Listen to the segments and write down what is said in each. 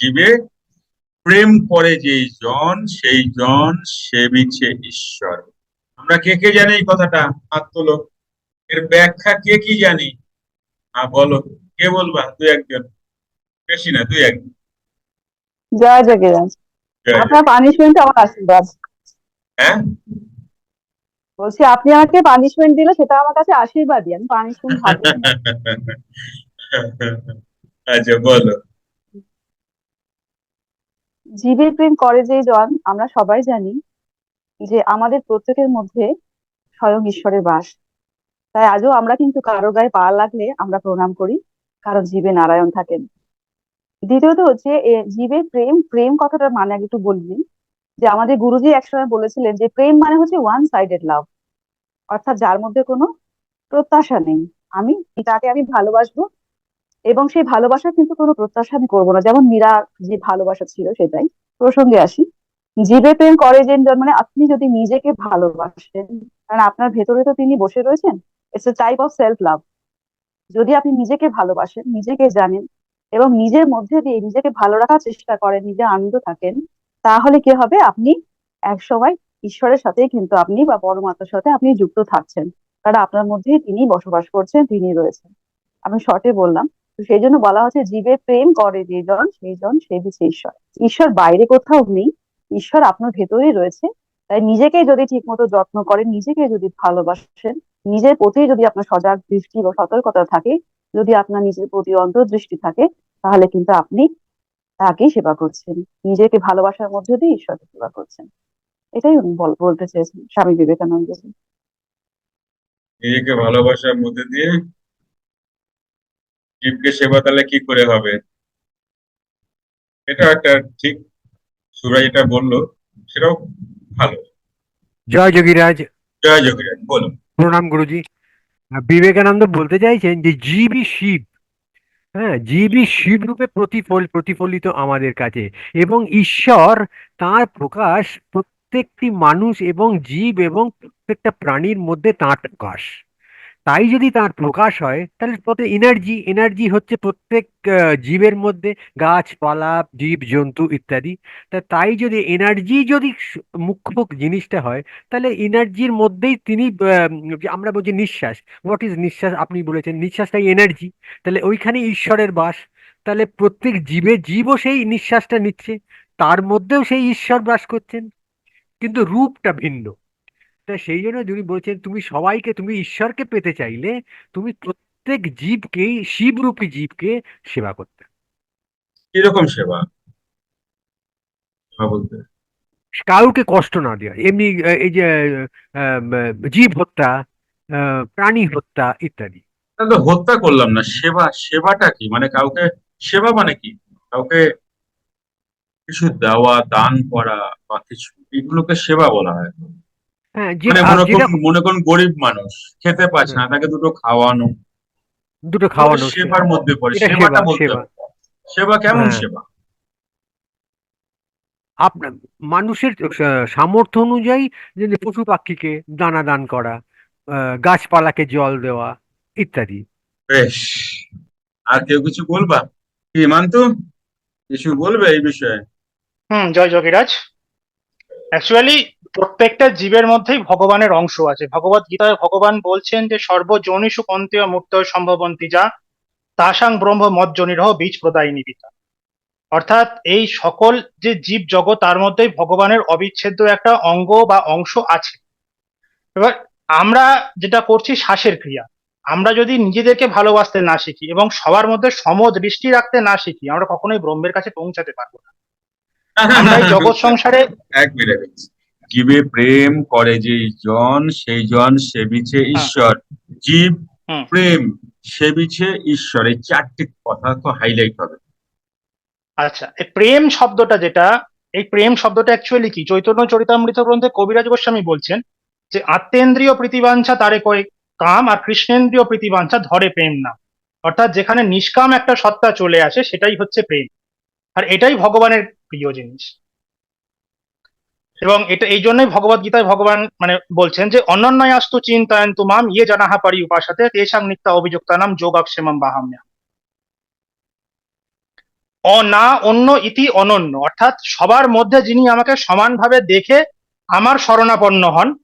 জীবে প্রেম করে যেই জন সেই জন সেবিছে ঈশ্বর। আমরা কে কে জানি এই কথাটা? হাত তোলো এর ব্যাখ্যা কে কি জানি? হ্যাঁ বলো। কে বলবা? দুই একজন। বেশি না দুই একজন। জয় জয়। আপনার পানিশমেন্ট আমার আশীর্বাদ হ্যাঁ? বলছি আপনি আমাকে পানিশমেন্ট দিলে সেটা আমার কাছে আশীর্বাদই আমি পানিশমেন্ট আচ্ছা বলো। জীবের প্রেম করে যে জন, আমরা সবাই জানি যে আমাদের প্রত্যেকের মধ্যে স্বয়ং ঈশ্বরের বাস। তাই আজও আমরা কিন্তু কারও গায়ে পা লাগলে আমরা প্রণাম করি, কারণ জীবে নারায়ণ থাকেন। দ্বিতীয়ত হচ্ছে জীবের প্রেম প্রেম কথাটার মানে আগে একটু বলবি যে আমাদের গুরুজি একসময় বলেছিলেন যে প্রেম মানে হচ্ছে ওয়ান সাইডেড লাভ অর্থাৎ যার মধ্যে কোনো প্রত্যাশা নেই। আমি, তাকে আমি ভালোবাসবো এবং সেই ভালোবাসা কিন্তু কোনো প্রত্যাশা আমি করব না। যেমন মীরা যে ভালোবাসা ছিল সেটাই। প্রসঙ্গে আসি। জীবে প্রেম করে যে মানে আপনি যদি নিজেকে ভালোবাসেন, কারণ আপনার ভেতরে তো তিনি বসে রয়েছেন it's a type of self love যদি আপনি নিজেকে ভালোবাসেন, নিজেকে জানেন এবং নিজের মধ্যে দিয়ে নিজেকে ভালো রাখার চেষ্টা করেন, নিজে আনন্দ থাকেন, তাহলে কি হবে? আপনি এক সময় ঈশ্বরের সাথে কিন্তু আপনি বা পরমাত্মার সাথে আপনি যুক্ত থাকছেন। কারণ আপনার মধ্যেই তিনি বসবাস করছেন, তিনি রয়েছেন। আমি শর্টে বললাম। সেই জন্য বলা হচ্ছে জীবে প্রেম করে যে জন, সেই সেবিছে ঈশ্বর। ঈশ্বর বাইরে কোথাও নেই, ঈশ্বর আপনার ভেতরেই রয়েছে। তাই নিজেকে যদি ঠিক মতো যত্ন করেন, নিজেকে যদি ভালোবাসেন, নিজের প্রতি যদি আপনার সজাগ দৃষ্টি বা সতর্কতা থাকে, যদি আপনার নিজের প্রতি অন্তর্দৃষ্টি থাকে, তাহলে কিন্তু আপনি তাকেই সেবা করছেন। নিজেকে ভালোবাসার মধ্যে দিয়ে ঈশ্বরকে সেবা করছেন। এটাই উনি বল- বলতে চেয়েছেন, স্বামী বিবেকানন্দ নিজেকে ভালোবাসার মধ্যে দিয়ে জীবকে সেবা তাহলে কি করে হবে? এটা একটা ঠিক সুরাজ এটা বলল সেটাও ভালো। জয় যোগীরাজ। জয় যোগীরাজ বলো প্রণাম গুরুজি। বিবেকানন্দ বলতে চাইছেন যে জীবই শিব। হ্যাঁ জীবই শিব রূপে প্রতিফল প্রতিফলিত আমাদের কাছে। এবং ঈশ্বর তার প্রকাশ প্রত্যেকটি মানুষ এবং জীব এবং প্রত্যেকটা প্রাণীর মধ্যে তাঁর প্রকাশ। তাই যদি তার প্রকাশ হয়, তাহলে প্রত্যেক এনার্জি এনার্জি হচ্ছে প্রত্যেক জীবের মধ্যে, গাছপালা, জীব, জন্তু ইত্যাদি। তা তাই যদি এনার্জি যদি মুখ্য জিনিসটা হয়, তাহলে এনার্জির মধ্যেই তিনি আমরা বলছি নিঃশ্বাস। হোয়াট ইজ নিঃশ্বাস? আপনি বলেছেন, নিঃশ্বাসটাই এনার্জি তাহলে ওইখানে ঈশ্বরের বাস। তাহলে প্রত্যেক জীবে, জীবও সেই নিঃশ্বাসটা নিচ্ছে, তার মধ্যেও সেই ঈশ্বর বাস করছেন। কিন্তু রূপটা ভিন্ন। তা সেই জন্য যিনি বলছেন তুমি সবাইকে তুমি ঈশ্বরকে পেতে চাইলে তুমি প্রত্যেক জীবকেই শিবরূপী জীবকে সেবা করতে। কীরকম সেবা? সেবা বলতে? কাউকে কষ্ট না দেওয়া। এমনি এই যে জীব হত্যা আহ, প্রাণী হত্যা ইত্যাদি। হত্যা করলাম না। সেবা সেবাটা কি? মানে কাউকে সেবা মানে কি? কাউকে কিছু দেওয়া দান করা বা কিছু? এগুলোকে সেবা বলা হয়। হ্যাঁ যে মানে মনে করুন গরিব মানুষ খেতে পাচ্ছে না তাকে দুটো খাওয়ানো। দুটো খাওয়ানো সেবার মধ্যে পড়ে। সেবাটা বলতে সেবা। কেমন হ্যাঁ। সেবা? আপনার মানুষের সামর্থ্য অনুযায়ী যদি পশু পাখিকে দানা দান করা আহ, গাছপালাকে জল দেওয়া ইত্যাদি। বেশ। আর কেউ কিছু বলবা? কি মান্তু? কিছু বলবে এই বিষয়ে? হুম জয় যোগীরাজ অ্যাকচুয়ালি প্রত্যেকটা জীবের মধ্যেই ভগবানের অংশ আছে। ভগবত গীতায় ভগবান বলছেন যে সর্বজনীষু কন্তেয় মুক্ত সম্ভবন্তি যা তাসাং ব্রহ্ম মজ্জনিরহ বীজ প্রদায়িনী নিবিতা অর্থাৎ এই সকল যে জীব জগৎ তার মধ্যেই ভগবানের অবিচ্ছেদ্য একটা অঙ্গ বা অংশ আছে। এবার আমরা যেটা করছি শ্বাসের ক্রিয়া। আমরা যদি নিজেদেরকে ভালোবাসতে না শিখি এবং সবার মধ্যে সম দৃষ্টি রাখতে না শিখি আমরা কখনোই ব্রহ্মের কাছে পৌঁছাতে পারব না। আমরা এই জগৎ সংসারে এক মিনিট। জীবে প্রেম করে যে জন সেই জন সেবিছে ঈশ্বর। জীব। প্রেম সেবিছে ঈশ্বর। এই চারটি কথা তো হাইলাইট হবে। আচ্ছা এই প্রেম শব্দটা যেটা এই প্রেম শব্দটা অ্যাকচুয়ালি কি? চৈতন্য চরিতামৃত গ্রন্থে কবিরাজ গোস্বামী বলছেন যে আত্মেন্দ্রীয় প্রীতিবাঞ্ছা তারে কয় কাম আর কৃষ্ণেন্দ্রীয় প্রীতিবাঞ্ছা ধরে প্রেম না অর্থাৎ যেখানে নিষ্কাম একটা সত্তা চলে আসে সেটাই হচ্ছে প্রেম। আর এটাই ভগবানের প্রিয় জিনিস। এবং এটা, এই জন্যই ভগবত গীতায় ভগবান মানে বলছেন যে, অনন্যায়াস্তু চিন্তায়ন তুমাম ইয়ে জানাহা পারি উপাসাতে তেসাং নিত্যা অভিযুক্তা নাম যোগাক্ষেমম বাহাম্যা। অ না, অন্য ইতি অনন্য। অর্থাৎ সবার মধ্যে যিনি আমাকে সমানভাবে দেখে আমার শরণাপন্ন হন,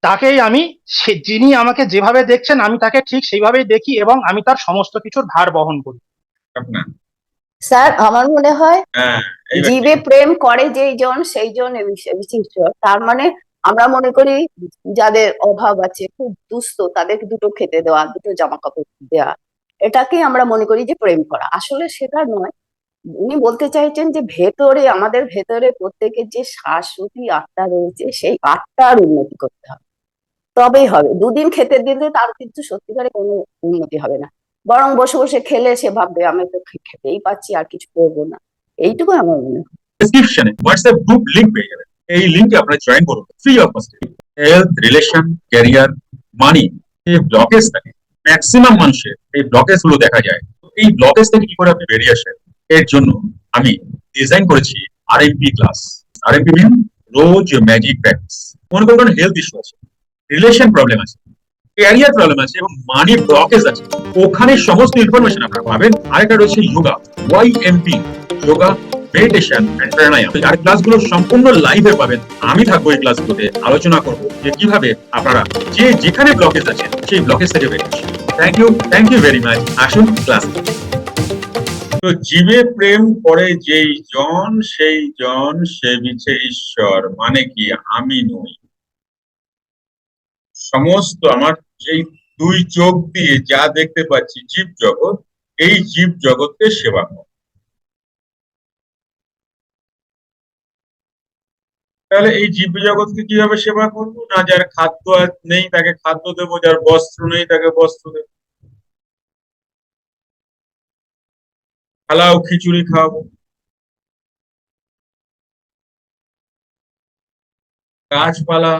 তাকেই আমি সে- যিনি আমাকে যেভাবে দেখছেন, আমি তাকে ঠিক সেইভাবেই দেখি এবং আমি তার সমস্ত কিছুর ভার বহন করি। স্যার আমার মনে হয় হ্যাঁ জীবে প্রেম করে যেই জন সেই জন বিশিষ্ট। তার মানে আমরা মনে করি যাদের অভাব আছে খুব দুস্থ তাদেরকে দুটো খেতে দেওয়া দুটো জামা কাপড় দেওয়া এটাকে আমরা মনে করি যে প্রেম করা। আসলে সেটা নয়। উনি বলতে চাইছেন যে ভেতরে আমাদের ভেতরে প্রত্যেকের যে শাশ্বতী আত্মা রয়েছে সেই আত্মার উন্নতি করতে হবে। তবেই হবে। দুদিন খেতে দিলে তার কিন্তু সত্যিকারে কোনো উন্নতি হবে না। বরং বসে বসে খেলে সে ভাববে, আমি তো খেতেই পাচ্ছি, আর কিছু করব না। এইটুকু আমার মনে হয়। ডেসক্রিপশনে হোয়াটসঅ্যাপ গ্রুপ লিংক পেয়ে যাবেন এই লিংকে আপনারা জয়েন করুন free of cost health relation career money এই ব্লকেজ থাকে। ম্যাক্সিমাম মানুষের এই ব্লকেজগুলো দেখা যায়। এই ব্লকেজ থেকে কি করে আপনি বেরিয়ে আসেন? এর জন্য আমি ডিজাইন করেছি RMP class RMP mean rose magic practice মনে করুন হেলথ ইস্যু আছে। রিলেশন প্রবলেম আছে। ক্যারিয়ার প্রবলেম আছে এবং মানি ব্লকেজ আছে। ওখানে সমস্ত ইনফরমেশন আপনারা পাবেন। আরেকটা রয়েছে yoga Y MP yoga meditation and pranayama. আর ক্লাসগুলো সম্পূর্ণ লাইভে পাবেন। আমি থাকব এই ক্লাসগুলোতে আলোচনা করব যে কীভাবে আপনারা যে যেখানে ব্লকেজ আছে, সেই ব্লকেজ থেকে বেরিয়ে thank you thank you very much আসুন ক্লাস তো জীবে প্রেম করে যেই জন, সেই জন সে বিছে ঈশ্বর। মানে কি আমি নই। সমস্ত আমার এই দুই চোখ দিয়ে যা দেখতে পাচ্ছি জীব জগৎ, এই জীব জগৎকে সেবা কর। তাহলে এই জীব জগৎকে কীভাবে সেবা করব? না যার খাদ্য নেই, তাকে খাদ্য দেবো, যার বস্ত্র নেই, তাকে বস্ত্র দেবো। খালাও খিচুড়ি খাওয়াবো। গাছপালা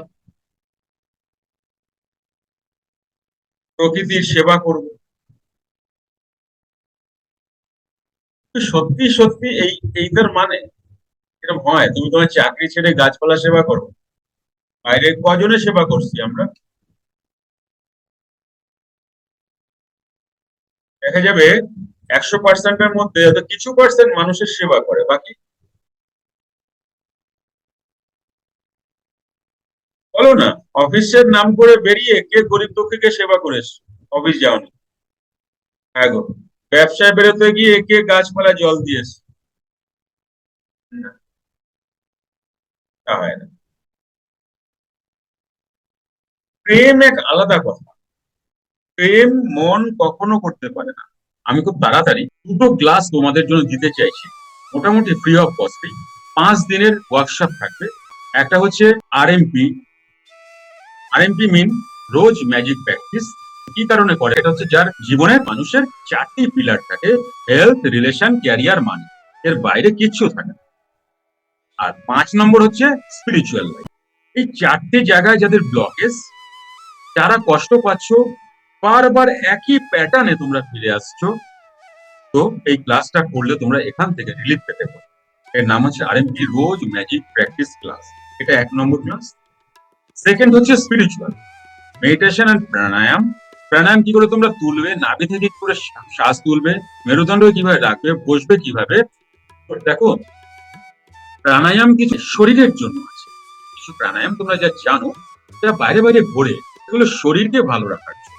প্রকৃতির সেবা করব। সত্যি সত্যি এই, এইটার মানে এরকম হয়। তুমি তোমার চাকরি ছেড়ে গাছপালা সেবা করো। বাইরে কজনের সেবা করছি আমরা? দেখা যাবে একশো পার্সেন্টের মধ্যে কিছু পার্সেন্ট মানুষের সেবা করে, বাকি? বলো না। অফিসের নাম করে বেরিয়ে কে গরিব দুঃখীকে সেবা করেছ অফিস যাওনি। হ্যাঁ গো, ব্যবসায় বেরোতে গিয়ে কে গাছপালা জল দিয়েছে হয় না। প্রেম এক আলাদা কথা। প্রেম মন কখনো করতে পারে না। আমি খুব তাড়াতাড়ি দুটো ক্লাস তোমাদের জন্য দিতে চাইছি। মোটামুটি ফ্রি অফ কস্টে পাঁচ দিনের ওয়ার্কশপ থাকবে। একটা হচ্ছে RMP RMP mean rose magic practice কি কারণে করে? এটা হচ্ছে যার জীবনে মানুষের চারটি পিলার থাকে হেলথ রিলেশন ক্যারিয়ার মানি এর বাইরে কিচ্ছু থাকে না। আর পাঁচ নম্বর হচ্ছে স্পিরিচুয়াল লাইফ এই চারটে জায়গায় যাদের ব্লকেজ যারা কষ্ট পাচ্ছ, বারবার একই প্যাটার্নে তোমরা ফিরে আসছো, তো এই ক্লাসটা করলে তোমরা এখান থেকে রিলিফ পেতে পারো। এর নাম হচ্ছে RMP rose magic practice class এটা এক নম্বর ক্লাস সেকেন্ড হচ্ছে spiritual meditation and pranayama pranayama কি করে তোমরা তুলবে? নাভি থেকে কি করে শ্বাস- তুলবে? মেরুদণ্ড কীভাবে রাখবে? বসবে কীভাবে? দেখো, প্রাণায়াম কিছু শরীরের জন্য আছে। কিছু প্রাণায়াম তোমরা যা জানো, সেটা বাইরে বাইরে ঘোরে। এগুলো শরীরকে ভালো রাখার জন্য।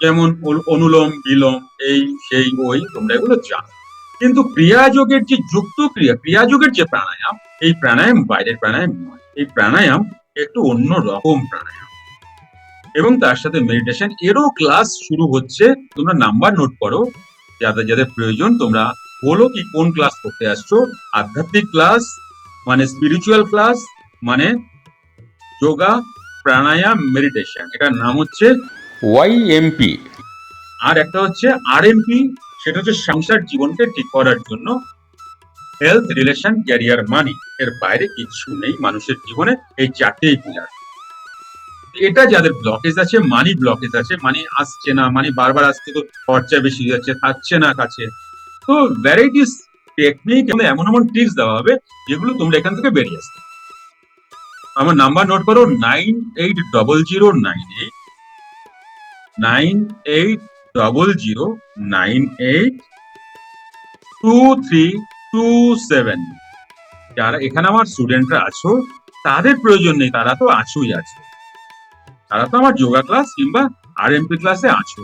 যেমন অনু- অনুলোম, বিলোম, এই, সেই, ওই, তোমরা এগুলো জানো। কিন্তু ক্রিয়াযোগের যে যুক্ত ক্রিয়া, ক্রিয়াযোগের যে প্রাণায়াম, এই প্রাণায়াম বাইরের প্রাণায়াম নয়। এই প্রাণায়াম একটু অন্য রকম প্রাণায়াম এবং তার সাথে মেডিটেশন এরও ক্লাস শুরু হচ্ছে। তোমরা নাম্বার নোট করো যাদের যাদের প্রয়োজন তোমরা বলো কি কোন ক্লাস করতে আসছো। আধ্যাত্মিক ক্লাস মানে স্পিরিচুয়াল ক্লাস মানে যোগা প্রাণায়াম মেডিটেশন এটার নাম হচ্ছে ওয়াইএমপি আর একটা হচ্ছে আরএমপি সেটা হচ্ছে সংসার জীবনকে ঠিক করার জন্য। হেলথ রিলেশন ক্যারিয়ার মানি এর বাইরে কিছু নেই মানুষের জীবনে, এই চারটেই পিলার এটা যাদের ব্লকেজ আছে মানি ব্লকেজ আছে মানি আসছে না মানি বারবার আসছে, তো খরচা বেশি হয়ে যাচ্ছে, থাকছে না কাছে। তো ভ্যারাইটিস টেকনিক এমন এমন ট্রিক্স দেওয়া হবে, যেগুলো তোমরা এখান থেকে বেরিয়ে আসবে। আমার নাম্বার নোট করো nine eight double zero nine eight nine eight double zero nine eight two three two seven যারা এখানে আমার স্টুডেন্টরা আছো, তাদের প্রয়োজন নেই, তারা তো আছোই আছে। তারা তো আমার যোগা ক্লাস কিংবা আর এমপি ক্লাসে আছো।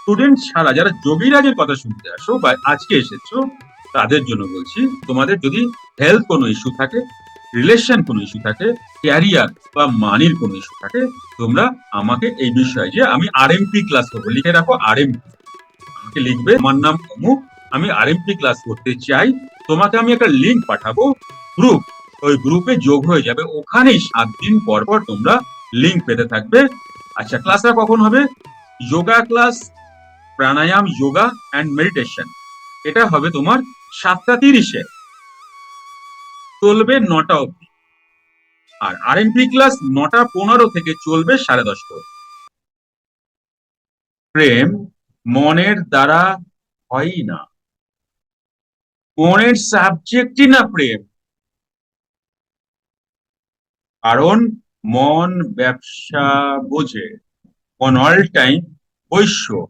স্টুডেন্ট ছাড়া যারা যোগীরাজের কথা শুনতে আসো বা আজকে এসেছ, তাদের জন্য বলছি, তোমাদের যদি হেলথ কোনো ইস্যু থাকে রিলেশন কোনো ইস্যু থাকে ক্যারিয়ার বা মানির কোনো ইস্যু থাকে, তোমরা আমাকে এই বিষয়ে যে আমি আরএমপি ক্লাস করব, লিখে রাখো আরএমপি আমাকে লিখবে, আমার নাম অমুক আমি আরএমপি ক্লাস করতে চাই। তোমাকে আমি একটা লিংক পাঠাবো। গ্রুপ ওই গ্রুপে যোগ হয়ে যাবে। ওখানেই সাত দিন পর পর তোমরা লিংক পেতে থাকবে। আচ্ছা ক্লাসটা কখন হবে? Yoga class pranayama yoga and meditation এটা হবে তোমার সাতটা তিরিশে। চলবে নটা অবধি। আর আরএনপি ক্লাস নটা পনেরো থেকে চলবে সাড়ে অবধি। প্রেম মনের দ্বারা হয় না। মনের সাবজেক্টই না প্রেম। কারণ মন, ব্যবসা, বোঝে। মন অল টাইম বৈশ্য।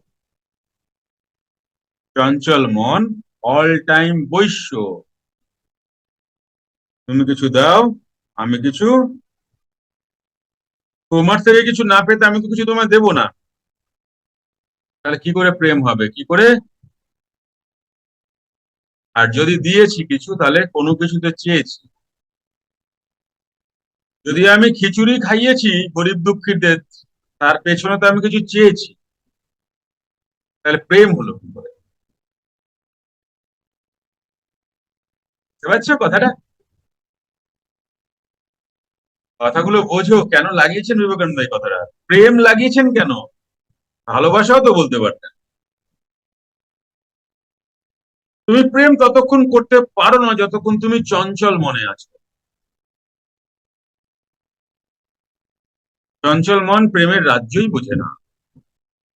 চঞ্চল মন অল টাইম বৈশ্য। তুমি কিছু দাও, আমি কিছু তোমার থেকে কিছু না পেতে আমি তো কিছু তোমায় দেবো না। তাহলে কি করে প্রেম হবে? কি করে? আর যদি দিয়েছি কিছু, তাহলে কোনো কিছুতে চেয়েছি। যদি আমি খিচুড়ি খাইয়েছি, গরিব দুঃখীদের, তার পেছনে তো আমি কিছু চেয়েছি। তাহলে প্রেম হলো কি করে? কথাটা? কথাগুলো বোঝো, কেন লাগিয়েছেন বিবেকানন্দ কথাটা? প্রেম লাগিয়েছেন কেন? ভালোবাসাও তো বলতে পারতেন। তুমি প্রেম ততক্ষণ করতে পারো না যতক্ষণ তুমি চঞ্চল মনে আছো। চঞ্চল মন প্রেমের রাজ্যই বোঝে না।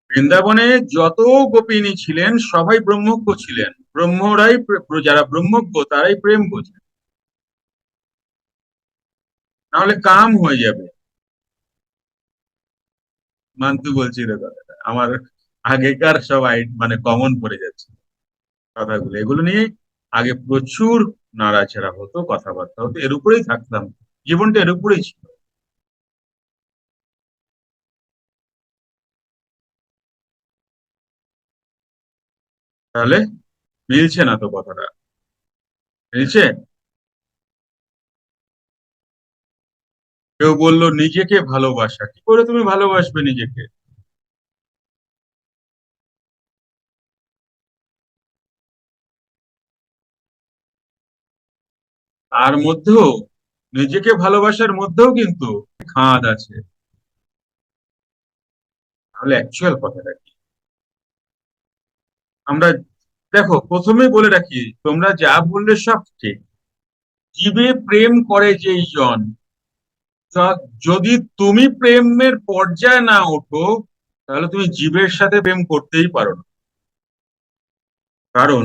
বৃন্দাবনে যত গোপিনী ছিলেন, সবাই ব্রহ্মজ্ঞ ছিলেন। ব্রহ্মরাই যারা ব্রহ্মজ্ঞ, তারাই প্রেম বোঝে। নাহলে কাম হয়ে যাবে। মান্তু বলছি রে কথাটা আমার আগেকার সব মানে কমন পড়ে যাচ্ছে। কথাগুলো। এগুলো নিয়ে আগে প্রচুর নাড়াচাড়া হতো, কথাবার্তা হতো, এর উপরেই থাকতাম। জীবনটা এর উপরেই ছিল। তাহলে মিলছে না তো কথাটা? মিলছে? কেউ বলল, নিজেকে ভালোবাসা। কি করে তুমি ভালোবাসবে নিজেকে? তার মধ্যেও, নিজেকে ভালোবাসার মধ্যেও কিন্তু খাঁদ আছে। তাহলে অ্যাকচুয়াল কথাটা কি? আমরা, দেখো, প্রথমেই বলে রাখি, তোমরা যা বললে সব ঠিক। জীবে প্রেম করে যেই জন যদি তুমি প্রেমের পর্যায়ে না ওঠো, তাহলে তুমি জীবের সাথে প্রেম করতেই পারো না। কারণ,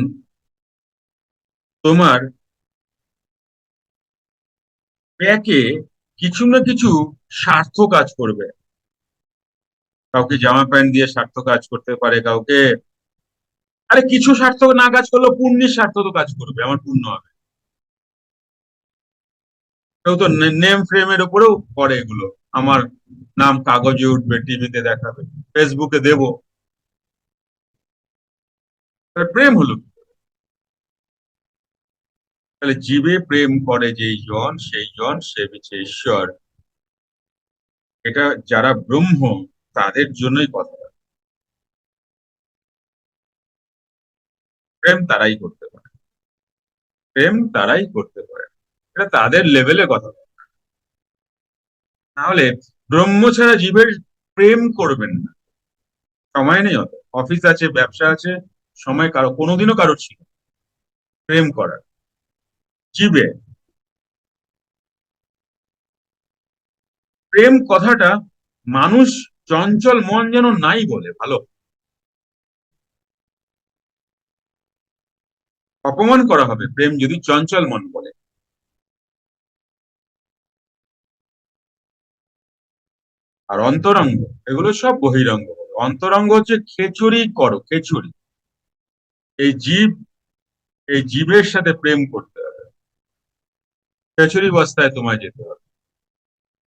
তোমার ব্যাকে কিছু না কিছু স্বার্থ কাজ করবে। কাউকে জামা প্যান্ট দিয়ে স্বার্থ কাজ করতে পারে কাউকে। আরে কিছু স্বার্থ না কাজ করলেও পুণ্যের স্বার্থ তো কাজ করবে, আমার পুণ্য হবে। কেউ তো নেম ফ্রেমের উপরেও করে এগুলো। আমার নাম কাগজে উঠবে, টিভিতে দেখাবে ফেসবুকে দেব। প্রেম হলো কি? তাহলে জীবে প্রেম করে যেই জন, সেই জন সে বিছে ঈশ্বর। এটা যারা ব্রহ্ম, তাদের জন্যই কথা। প্রেম তারাই করতে পারে। প্রেম তারাই করতে পারে। এটা তাদের লেভেলে কথা। তাহলে ব্রহ্ম ছাড়া জীবের প্রেম করবেন না। সময় নেই অত। অফিস আছে, ব্যবসা আছে, সময় কারও কোনোদিনও কারও ছিল প্রেম করার। জীবে। প্রেম কথাটা মানুষ চঞ্চল মন যেন নাই বলে, ভালো। অপমান করা হবে প্রেম যদি চঞ্চল মন বলে। আর অন্তরঙ্গ, এগুলো সব বহিরঙ্গ। অন্তরঙ্গ হচ্ছে খেচুরি করো খেচুরি এই জীব, এই জীবের সাথে প্রেম করতে। খেচুরি বস্তায় তোমায় যেতে হবে।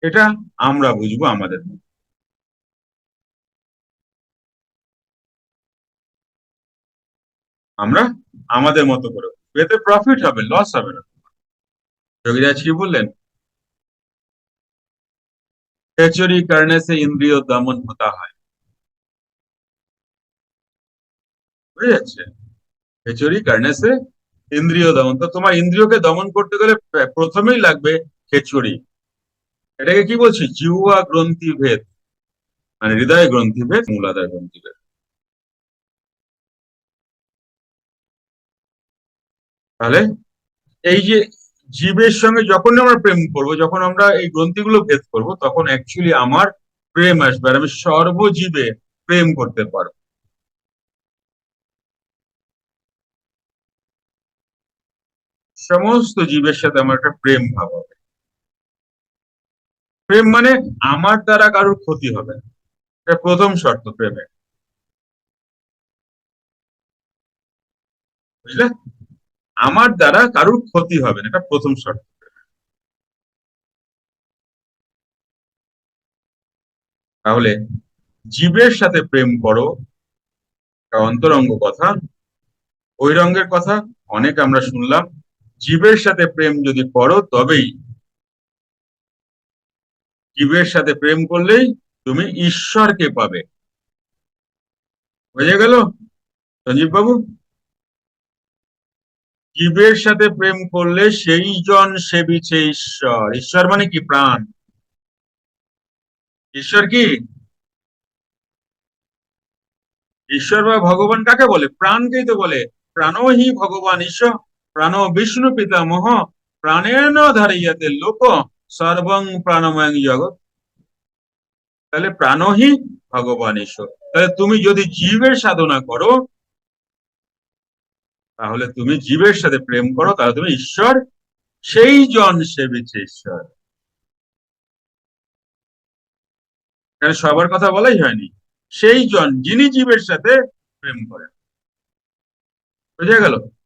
এটা আমরা বুঝব আমাদের মধ্যে। আমরা আমাদের মতো করে এতে প্রফিট হবে লস হবে না। যোগীরাজ কি বললেন? খেচুরি কারণে সে ইন্দ্রিয় দমন হতা হয়। বুঝে যাচ্ছে খেচুরি কারণে সে ইন্দ্রিয় দমন। তো তোমার ইন্দ্রিয়কে দমন করতে গেলে প্রথমেই লাগবে খেচুরি এটাকে কি বলছি? জিহুয়া গ্রন্থি ভেদ। মানে হৃদয় গ্রন্থি ভেদ, মূলাধার গ্রন্থি ভেদ। তাহলে এই যে জীবের সঙ্গে যখন আমরা প্রেম করব, যখন আমরা এই গ্রন্থিগুলো ভেদ করব, তখন অ্যাকচুয়ালি আমার প্রেম আসবে আর আমি সর্বজীবে প্রেম করতে পারব। সমস্ত জীবের সাথে আমার একটা প্রেম ভাব হবে। প্রেম মানে আমার দ্বারা কারোর ক্ষতি হবে না। এটা প্রথম শর্ত প্রেমের বুঝলে? আমার দ্বারা কারোর ক্ষতি হবে না, এটা প্রথম শর্ত। তাহলে জীবের সাথে প্রেম করো অন্তরঙ্গ কথা। ওই রঙ্গের কথা অনেক আমরা শুনলাম। জীবের সাথে প্রেম যদি করো তবেই জীবের সাথে প্রেম করলেই তুমি ঈশ্বরকে পাবে। বুঝে গেল? সঞ্জীব বাবু জীবের সাথে প্রেম করলে সেই জন সেবিছে ঈশ্বর। ঈশ্বর মানে কি? প্রাণ। ঈশ্বর কি? ঈশ্বর বা ভগবান কাকে বলে? প্রাণকেই তো বলে। প্রাণহি ভগবান, ঈশ্বর। প্রাণ বিষ্ণু পিতামহ প্রাণেন ধারিয়াতে লোক, সর্বং প্রাণময় জগৎ। তাহলে প্রাণহি ভগবান ঈশ্বর তাহলে তুমি যদি জীবের সাধনা করো, তাহলে তুমি জীবের সাথে প্রেম করো, তাহলে তুমি ঈশ্বর, সেই জন সেবিছে ঈশ্বর। সবার কথা বলাই হয়নি। সেই জন, যিনি জীবের সাথে প্রেম করেন। বুঝে গেল?